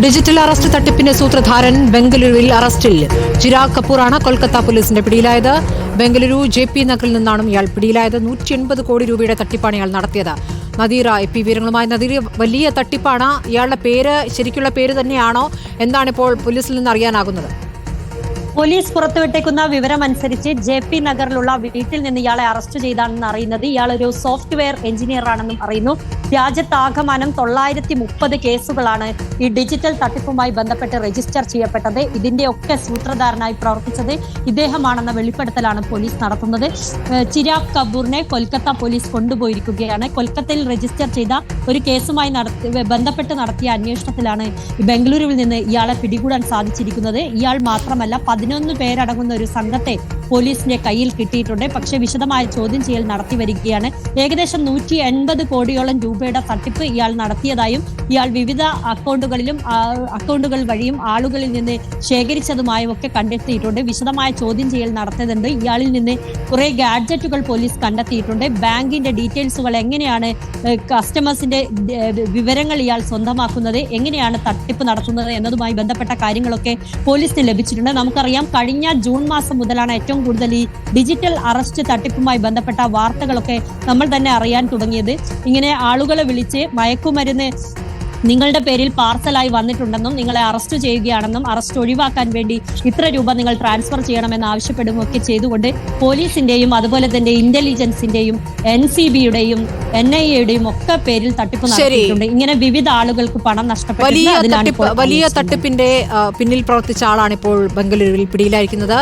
Digital arrest തട്ടിപ്പിന്റെ സൂത്രധാരൻ ബംഗളൂരുവിൽ അറസ്റ്റിൽ. ചിരാഗ് കപൂറാണ് കൊൽക്കത്ത പോലീസിന്റെ പിടിയിലായത്. ബംഗളൂരു ജെ പി നഗറിൽ നിന്നാണ് ഇയാൾ പിടിയിലായത്. നൂറ്റി എൺപത് കോടി രൂപയുടെ തട്ടിപ്പാണ് ഇയാൾ നടത്തിയത്. നദീറ എ പി വിവരങ്ങളുമായി നദീറ വലിയ തട്ടിപ്പാണ്. ഇയാളുടെ പേര് ശരിക്കുള്ള പേര് തന്നെയാണോ? എന്താണ് ഇപ്പോൾ പോലീസിൽ നിന്ന് അറിയാനാകുന്നത്? പോലീസ് പുറത്തുവിട്ടേക്കുന്ന വിവരമനുസരിച്ച് ജെ പി നഗറിലുള്ള വീട്ടിൽ നിന്ന് ഇയാളെ അറസ്റ്റ് ചെയ്താണെന്ന് അറിയുന്നത് ഇയാൾ ഒരു സോഫ്റ്റ്വെയർ എഞ്ചിനീയർ ആണെന്നും അറിയുന്നു. രാജ്യത്താകമാനം തൊള്ളായിരത്തി മുപ്പത് കേസുകളാണ് ഈ ഡിജിറ്റൽ തട്ടിപ്പുമായി ബന്ധപ്പെട്ട് രജിസ്റ്റർ ചെയ്യപ്പെട്ടത്. ഇതിന്റെ ഒക്കെ സൂത്രധാരനായി പ്രവർത്തിച്ചത് ഇദ്ദേഹമാണെന്ന വെളിപ്പെടുത്തലാണ് പോലീസ് നടത്തുന്നത്. ചിരാഗ് കപൂറിനെ കൊൽക്കത്ത പോലീസ് കൊണ്ടുപോയിരിക്കുകയാണ്. കൊൽക്കത്തയിൽ രജിസ്റ്റർ ചെയ്ത ഒരു കേസുമായി നടത്തി ബന്ധപ്പെട്ട് നടത്തിയ അന്വേഷണത്തിലാണ് ബംഗളൂരുവിൽ നിന്ന് ഇയാളെ പിടികൂടാൻ സാധിച്ചിരിക്കുന്നത്. ഇയാൾ മാത്രമല്ല പതിനൊന്ന് പേരടങ്ങുന്ന ഒരു സംഘത്തെ പോലീസിന്റെ കയ്യിൽ കിട്ടിയിട്ടുണ്ട്. പക്ഷേ വിശദമായ ചോദ്യം ചെയ്യൽ നടത്തി വരികയാണ്. ഏകദേശം നൂറ്റി എൺപത് കോടിയോളം രൂപയുടെ തട്ടിപ്പ് ഇയാൾ നടത്തിയതായും ഇയാൾ വിവിധ അക്കൗണ്ടുകളിലും അക്കൗണ്ടുകൾ വഴിയും ആളുകളിൽ നിന്ന് ശേഖരിച്ചതുമായും ഒക്കെ കണ്ടെത്തിയിട്ടുണ്ട്. വിശദമായ ചോദ്യം ചെയ്യൽ നടത്തിയതുണ്ട് ഇയാളിൽ നിന്ന് കുറെ ഗാഡ്ജറ്റുകൾ പോലീസ് കണ്ടെത്തിയിട്ടുണ്ട്. ബാങ്കിന്റെ ഡീറ്റെയിൽസുകൾ എങ്ങനെയാണ് കസ്റ്റമേഴ്സിന്റെ വിവരങ്ങൾ ഇയാൾ സ്വന്തമാക്കുന്നത് എങ്ങനെയാണ് തട്ടിപ്പ് നടത്തുന്നത് എന്നതുമായി ബന്ധപ്പെട്ട കാര്യങ്ങളൊക്കെ പോലീസിന് ലഭിച്ചിട്ടുണ്ട്. നമുക്കറിയാം കഴിഞ്ഞ ജൂൺ മാസം മുതലാണ് ഏറ്റവും കൂടുതൽ ഈ ഡിജിറ്റൽ അറസ്റ്റ് തട്ടിപ്പുമായി ബന്ധപ്പെട്ട വാർത്തകളൊക്കെ നമ്മൾ തന്നെ അറിയാൻ തുടങ്ങിയത്. ഇങ്ങനെ ആളുകളെ വിളിച്ച് മയക്കുമരുന്ന് നിങ്ങളുടെ പേരിൽ പാർസലായി വന്നിട്ടുണ്ടെന്നും നിങ്ങളെ അറസ്റ്റ് ചെയ്യുകയാണെന്നും അറസ്റ്റ് ഒഴിവാക്കാൻ വേണ്ടി ഇത്ര രൂപ നിങ്ങൾ ട്രാൻസ്ഫർ ചെയ്യണമെന്ന് ആവശ്യപ്പെടുകയൊക്കെ ചെയ്തുകൊണ്ട് പോലീസിന്റെയും അതുപോലെ തന്നെ ഇന്റലിജൻസിന്റെയും എൻ സി ബിയുടെയും എൻ ഐ എയുടെയും ഒക്കെ പേരിൽ തട്ടിപ്പ്. നടത്തിയിട്ടുണ്ട് ഇങ്ങനെ വിവിധ ആളുകൾക്ക് പണം ഇപ്പോൾ വലിയ തട്ടിപ്പിന്റെ പിന്നിൽ പ്രവർത്തിച്ച ആളാണ് ഇപ്പോൾ ബംഗളൂരുവിൽ പിടിയിലായിരിക്കുന്നത്